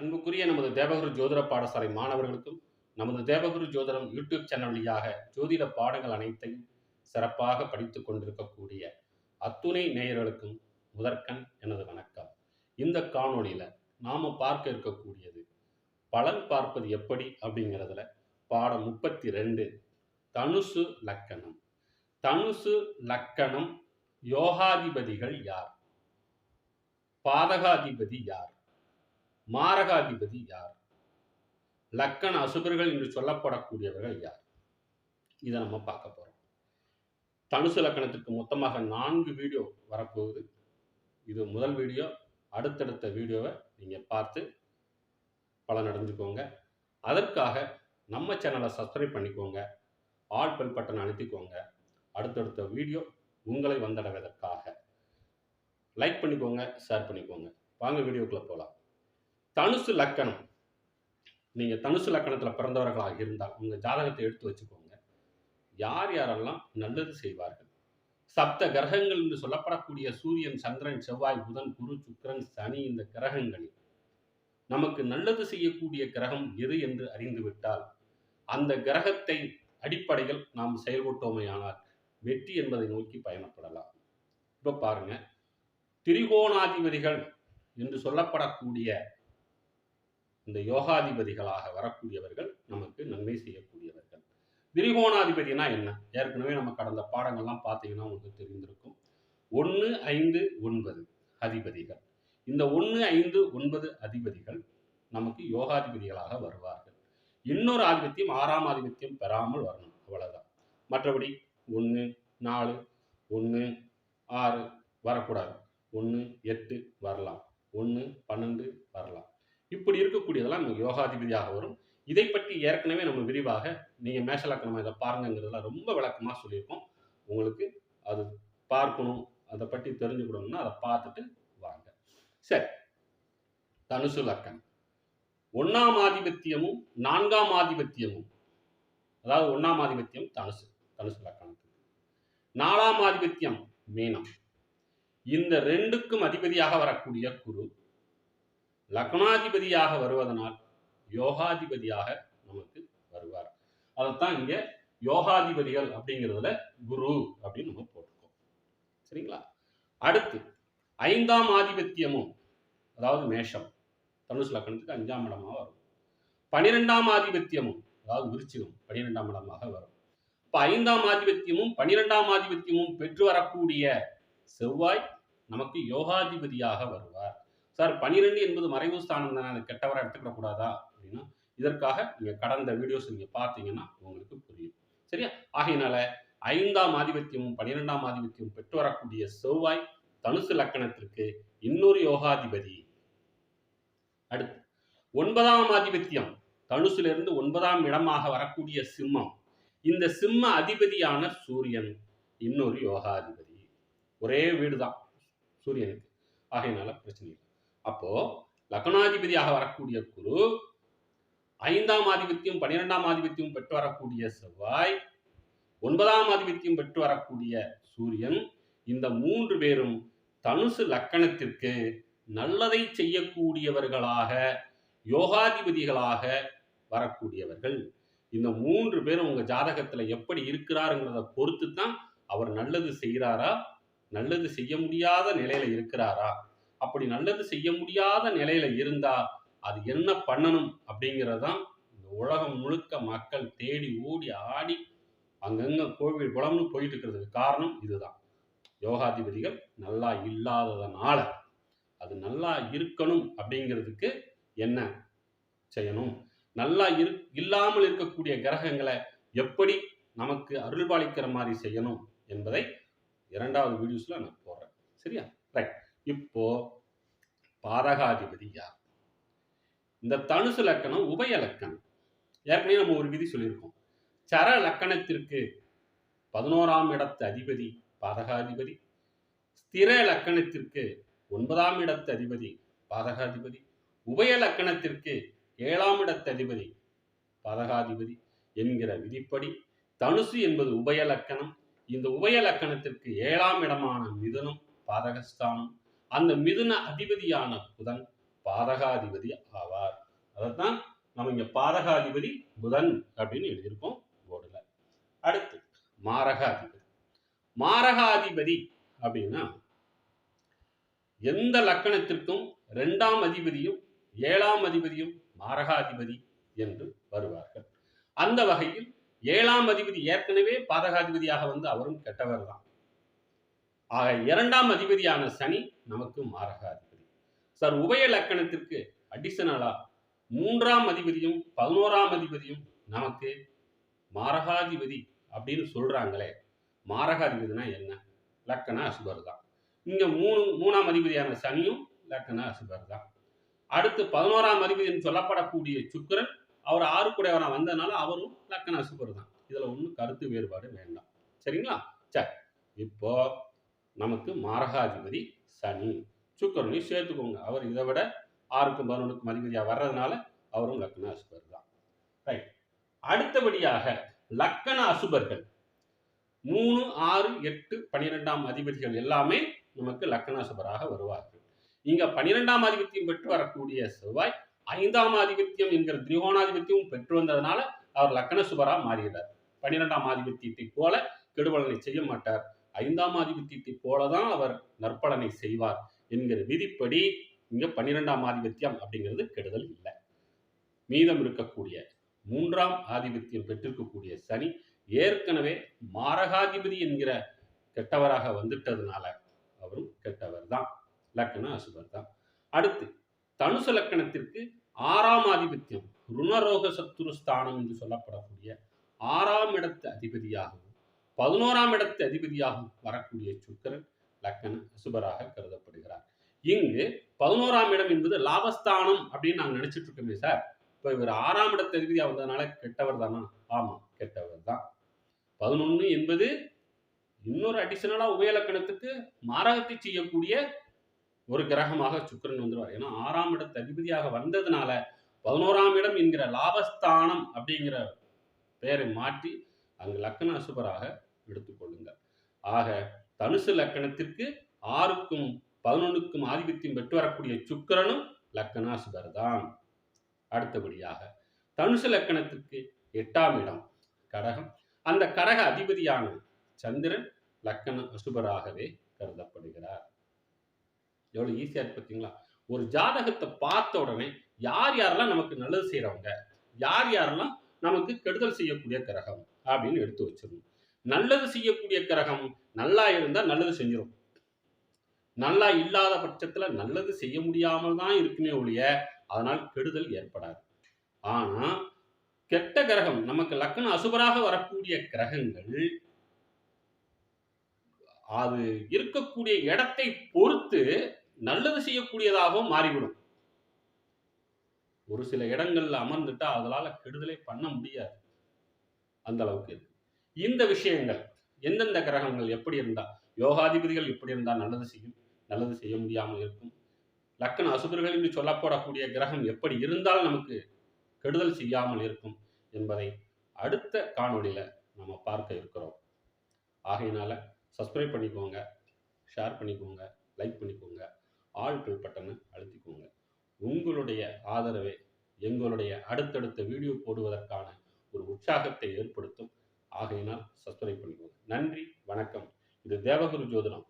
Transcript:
அன்புக்குரிய நமது தேவகுரு ஜோதிட பாடசாலை மாணவர்களுக்கும் நமது தேவகுரு ஜோதிடம் யூடியூப் சேனல் வழியாக ஜோதிட பாடங்கள் அனைத்தையும் சிறப்பாக படித்து கொண்டிருக்கக்கூடிய அத்துணை நேயர்களுக்கும் முதற்கண் எனது வணக்கம். இந்த காணொளியில் நாம் பார்க்க இருக்கக்கூடியது பலன் பார்ப்பது எப்படி அப்படிங்கிறதுல பாடம் முப்பத்தி ரெண்டு தனுசு லக்கணம். தனுசு லக்கணம் யோகாதிபதிகள் யார்? பாதகாதிபதி யார்? மாரகாதிபதி யார்? லக்கண அசுபர்கள் என்று சொல்லப்படக்கூடியவர்கள் யார்? இதை நம்ம பார்க்க போகிறோம் தனுசு லக்கணத்திற்கு மொத்தமாக நான்கு வீடியோ வரப்போகுது. இது முதல் வீடியோ. அடுத்தடுத்த வீடியோவை நீங்கள் பார்த்து பலனடைஞ்சுக்கோங்க. அதற்காக நம்ம சேனலை சப்ஸ்கிரைப் பண்ணிக்கோங்க. ஆல் பெல் பட்டன் அழுத்திக்கோங்க. அடுத்தடுத்த வீடியோ உங்களை வந்தடைவதற்காக. லைக் பண்ணிக்கோங்க ஷேர் பண்ணிக்கோங்க. வாங்க வீடியோக்குள்ளே போகலாம். தனுசு லக்கணம். நீங்கள் தனுசு லக்கணத்தில் பிறந்தவர்களாக இருந்தால் உங்கள் ஜாதகத்தை எடுத்து வச்சுக்கோங்க. யார் யாரெல்லாம் நல்லது செய்வார்கள்? சப்த கிரகங்கள் என்று சொல்லப்படக்கூடிய சூரியன் சந்திரன் செவ்வாய் புதன் குரு சுக்கரன் சனி இந்த கிரகங்களில் நமக்கு நல்லது செய்யக்கூடிய கிரகம் எது என்று அறிந்துவிட்டால் அந்த கிரகத்தை அடிப்படையில் நாம் செயல்பட்டோமையானால் வெற்றி என்பதை நோக்கி பயணப்படலாம். இப்போ பாருங்க. திரிகோணாதிபதிகள் என்று சொல்லப்படக்கூடிய இந்த யோகாதிபதிகளாக வரக்கூடியவர்கள் நமக்கு நன்மை செய்யக்கூடியவர்கள். திரிகோணாதிபதினா என்ன? ஏற்கனவே நம்ம கடந்த பாடங்கள்லாம் பார்த்தீங்கன்னா உங்களுக்கு தெரிந்திருக்கும். ஒன்று ஐந்து ஒன்பது அதிபதிகள். இந்த ஒன்று ஐந்து ஒன்பது அதிபதிகள் நமக்கு யோகாதிபதிகளாக வருவார்கள். இன்னொரு ஆதிபத்தியம் ஆறாம் ஆதிபத்தியம் பெறாமல் வரணும். அவ்வளவுதான். மற்றபடி ஒன்று நாலு ஒன்று ஆறு வரக்கூடாது. ஒன்று எட்டு வரலாம். ஒன்று பன்னெண்டு வரலாம். இப்படி இருக்கக்கூடியதெல்லாம் நமக்கு யோகாதிபதியாக வரும். இதை பற்றி ஏற்கனவே நம்ம விரிவாக நீங்கள் மேஷலக்கணம் இதை பாருங்கிறதுல ரொம்ப விளக்கமாக சொல்லியிருக்கோம். உங்களுக்கு அது பார்க்கணும் அதை பற்றி தெரிஞ்சுக்கணும்னா அதை பார்த்துட்டு வாங்க. சரி. தனுசு லக்கணம். ஒன்றாம் ஆதிபத்தியமும் நான்காம் ஆதிபத்தியமும் அதாவது ஒன்றாம் ஆதிபத்தியம் தனுசு தனுசு லக்கணத்துக்கு. நாலாம் ஆதிபத்தியம் மீனம். இந்த ரெண்டுக்கும் அதிபதியாக வரக்கூடிய குரு லக்னாதிபதியாக வருவதனால் யோகாதிபதியாக நமக்கு வருவார். அதைத்தான் இங்க யோகாதிபதிகள் அப்படிங்கிறதுல குரு அப்படின்னு நம்ம போட்டிருக்கோம். சரிங்களா? அடுத்து ஐந்தாம் ஆதிபத்தியமும் அதாவது மேஷம் தனுசு லக்னத்துக்கு அஞ்சாம் இடமாக வரும். பனிரெண்டாம் ஆதிபத்தியமும் அதாவது விருச்சிகம் பனிரெண்டாம் இடமாக வரும். இப்போ ஐந்தாம் ஆதிபத்தியமும் பனிரெண்டாம் ஆதிபத்தியமும் பெற்று வரக்கூடிய செவ்வாய் நமக்கு யோகாதிபதியாக வரும் சார் பனிரெண்டு என்பது மறைவு ஸ்தானம் தானே அது கெட்டவரை எடுத்துக்கிடக்கூடாதா? அப்படின்னா இதற்காக நீங்க கடந்த வீடியோஸ் நீங்கள் பார்த்தீங்கன்னா உங்களுக்கு புரியும். சரியா? ஆகையினால ஐந்தாம் ஆதிபத்தியமும் பனிரெண்டாம் ஆதிபத்தியமும் பெற்று வரக்கூடிய செவ்வாய் தனுசு லக்கணத்திற்கு இன்னொரு யோகாதிபதி. அடுத்து ஒன்பதாம் ஆதிபத்தியம் தனுசிலிருந்து ஒன்பதாம் இடமாக வரக்கூடிய சிம்மம். இந்த சிம்ம அதிபதியான சூரியன் இன்னொரு யோகாதிபதி. ஒரே வீடு தான் சூரியனுக்கு. ஆகையினால பிரச்சனை இல்லை. அப்போ லக்னாதிபதியாக வரக்கூடிய குரு ஐந்தாம் ஆதிபத்தியம் பன்னிரெண்டாம் ஆதிபத்தியம் பெற்று வரக்கூடிய செவ்வாய் ஒன்பதாம் ஆதிபத்தியம் பெற்று வரக்கூடிய சூரியன் இந்த மூன்று பேரும் தனுசு லக்கணத்திற்கு நல்லதை செய்யக்கூடியவர்களாக யோகாதிபதிகளாக வரக்கூடியவர்கள். இந்த மூன்று பேரும் உங்க ஜாதகத்துல எப்படி இருக்கிறாருங்கிறத பொறுத்து தான் அவர் நல்லது செய்கிறாரா நல்லது செய்ய முடியாத நிலையில இருக்கிறாரா? அப்படி நல்லது செய்ய முடியாத நிலையில இருந்தா அது என்ன பண்ணணும் அப்படிங்கிறதான் இந்த உலகம் முழுக்க மக்கள் தேடி ஓடி ஆடி அங்கங்க கோவில் குளம்னு போயிட்டு இருக்கிறதுக்கு காரணம் இதுதான். யோகாதிபதிகள் நல்லா இல்லாததுனால அது நல்லா இருக்கணும் அப்படிங்கிறதுக்கு என்ன செய்யணும்? நல்லா இரு இல்லாமல் இருக்கக்கூடிய கிரகங்களை எப்படி நமக்கு அருள்பாலிக்கிற மாதிரி செய்யணும் என்பதை இரண்டாவது வீடியோஸில் நான் போடுறேன். சரியா? ரைட் இப்போ பாதகாதிபதி யார்? இந்த தனுசு லக்கணம் உபய லக்கணம். ஏற்கனவே நம்ம ஒரு விதி சொல்லியிருக்கோம். சர லக்கணத்திற்கு பதினோராம் இடத்து அதிபதி பாதகாதிபதி ஸ்திர லக்கணத்திற்கு ஒன்பதாம் இடத்து அதிபதி பாதகாதிபதி உபய லக்கணத்திற்கு ஏழாம் இடத்து அதிபதி பாதகாதிபதி என்கிற விதிப்படி தனுசு என்பது உபய லக்கணம். இந்த உபய லக்கணத்திற்கு ஏழாம் இடமான மிதுனம் பாதகஸ்தானம் அந்த மிதுன அதிபதியான புதன் பாதகாதிபதி ஆவார். அதைத்தான் நம்ம இங்க பாதகாதிபதி புதன் அப்படின்னு எழுதியிருக்கோம் போர்டுல. அடுத்து மாரகாதிபதி. மாரகாதிபதி அப்படின்னா எந்த லக்கணத்திற்கும் இரண்டாம் அதிபதியும் ஏழாம் அதிபதியும் மாரகாதிபதி என்று வருவார்கள். அந்த வகையில் ஏழாம் அதிபதி ஏற்கனவே பாதகாதிபதியாக வந்து அவரும் கெட்டவர் தான். ஆக இரண்டாம் அதிபதியான சனி நமக்கு மாரகாதிபதி. சார் உபய லக்கணத்திற்கு அடிஷனலா மூன்றாம் அதிபதியும் பதினோராம் அதிபதியும் நமக்கு மாரகாதிபதி அப்படின்னு சொல்றாங்களே. மாரகாதிபதினா என்ன? லக்கண அசுபர் தான் இங்க மூணு மூணாம் அதிபதியான சனியும் லக்கண அசுபர் தான் அடுத்து பதினோராம் அதிபதினு சொல்லப்படக்கூடிய சுக்கரன் அவர் ஆறுக்குடையவரா வந்ததுனால அவரும் லக்கண அசுபர் தான் இதுல ஒன்றும் கருத்து வேறுபாடு வேண்டாம். சரிங்களா? சரி இப்போ நமக்கு மாரகாதிபதி சனி. சுக்கரனையும் சேர்த்துக்கோங்க. அவர் இதை விட ஆறுக்கும் பதினொன்றுக்கும் அதிபதியாக வர்றதுனால அவரும் லக்கண அசுபர் தான். ரைட் அடுத்தபடியாக லக்கண அசுபர்கள். மூணு ஆறு எட்டு பன்னிரெண்டாம் அதிபதிகள் எல்லாமே நமக்கு லக்கணாசுபராக வருவார்கள். இங்க பன்னிரெண்டாம் ஆதிபத்தியம் பெற்று வரக்கூடிய செவ்வாய் ஐந்தாம் ஆதிபத்தியம் என்கிற திரிகோணாதிபத்தியம் பெற்று வந்ததுனால அவர் லக்கணசுபரா மாறுகிறார். பன்னிரெண்டாம் ஆதிபத்தியத்தை போல கெடுபலனை செய்ய மாட்டார். ஐந்தாம் ஆதிபத்தியத்தை போலதான் அவர் நற்பலனை செய்வார் என்கிற விதிப்படி இங்க பன்னிரெண்டாம் ஆதிபத்தியம் அப்படிங்கிறது கெடுதல் இல்லை. மீதம் இருக்கக்கூடிய மூன்றாம் ஆதிபத்தியம் பெற்றிருக்கக்கூடிய சனி ஏற்கனவே மாரகாதிபதி என்கிற கெட்டவராக வந்துட்டதுனால அவரும் கெட்டவர் தான் லக்கண அசுபர் தான் அடுத்து தனுசு லக்கணத்திற்கு ஆறாம் ஆதிபத்தியம் ருணரோக சத்துரு ஸ்தானம் என்று சொல்லப்படக்கூடிய ஆறாம் இடத்து அதிபதியாகவும் பதினோராம் இடத்து அதிபதியாகும் வரக்கூடிய சுக்கிரன் லக்கண அசுபராக கருதப்படுகிறார். இங்கு பதினோராம் இடம் என்பது லாபஸ்தானம் அப்படின்னு நாங்கள் நினைச்சிட்டு இருக்கோமே சார்? இப்போ இவர் ஆறாம் இடத்து அதிபதியாக வந்ததுனால கெட்டவர் தானா? ஆமாம் கெட்டவர் தான். பதினொன்று என்பது இன்னொரு அடிஷனலாக உபயலக்கணத்துக்கு மாரகத்தை செய்யக்கூடிய ஒரு கிரகமாக சுக்கிரன் வந்துடுவார் ஏன்னா ஆறாம் இடத்து அதிபதியாக வந்ததுனால பதினோராம் இடம் என்கிற லாபஸ்தானம் அப்படிங்கிற பெயரை மாற்றி அங்கு லக்கண அசுபராக எடுத்துக்கொள்ளுங்கள். ஆக தனுசு லக்கணத்திற்கு ஆறுக்கும் பதினொன்றுக்கும் ஆதிபத்தியம் பெற்று வரக்கூடிய சுக்கிரனும் லக்கணாசுபர் தான் அடுத்தபடியாக தனுசு லக்கணத்திற்கு எட்டாம் இடம் கடகம். அந்த கடக அதிபதியான சந்திரன் லக்கண அசுபராகவே கருதப்படுகிறார் எவ்வளோ ஈஸியாக இருக்கு பார்த்தீங்களா ஒரு ஜாதகத்தை பார்த்த உடனே யார் யாரெல்லாம் நமக்கு நல்லது செய்கிறவங்க யார் யாரெல்லாம் நமக்கு கெடுதல் செய்யக்கூடிய கிரகம் அப்படின்னு எடுத்து வச்சிடணும். நல்லது செய்யக்கூடிய கிரகம் நல்லா இருந்தால் நல்லது செஞ்சிடும் நல்லா இல்லாத பட்சத்துல நல்லது செய்ய முடியாமல் தான் இருக்குமே ஒழிய அதனால் கெடுதல் ஏற்படாது. ஆனா கெட்ட கிரகம் நமக்கு லக்கண அசுபராக வரக்கூடிய கிரகங்கள் அது இருக்கக்கூடிய இடத்தை பொறுத்து நல்லது செய்யக்கூடியதாகவும் மாறிவிடும். ஒரு சில இடங்கள்ல அமர்ந்துட்டா அதனால கெடுதலை பண்ண முடியாது. அந்த அளவுக்கு இந்த விஷயங்கள் எந்தெந்த கிரகங்கள் எப்படி இருந்தா யோகாதிபதிகள் இப்படி இருந்தால் நல்லது செய்யும் நல்லது செய்ய முடியாமல் இருக்கும். லக்கண அசுபர்கள் என்று சொல்லப்படக்கூடிய கிரகம் எப்படி இருந்தால் நமக்கு கெடுதல் செய்யாமல் இருக்கும் என்பதை அடுத்த காணொளியில் நம்ம பார்க்க இருக்கிறோம். ஆகையினால சப்ஸ்கிரைப் பண்ணிக்கோங்க ஷேர் பண்ணிக்கோங்க லைக் பண்ணிக்கோங்க ஆல் பில் பட்டனை அழுத்திக்கோங்க. உங்களுடைய ஆதரவை எங்களுடைய அடுத்தடுத்த வீடியோ போடுவதற்கான ஒரு உற்சாகத்தை ஏற்படுத்தும். ஆகையினால் சப்ஸ்கிரைப் பண்ணிக்கோங்க. நன்றி வணக்கம். இது தேவகுரு ஜோதிடம்.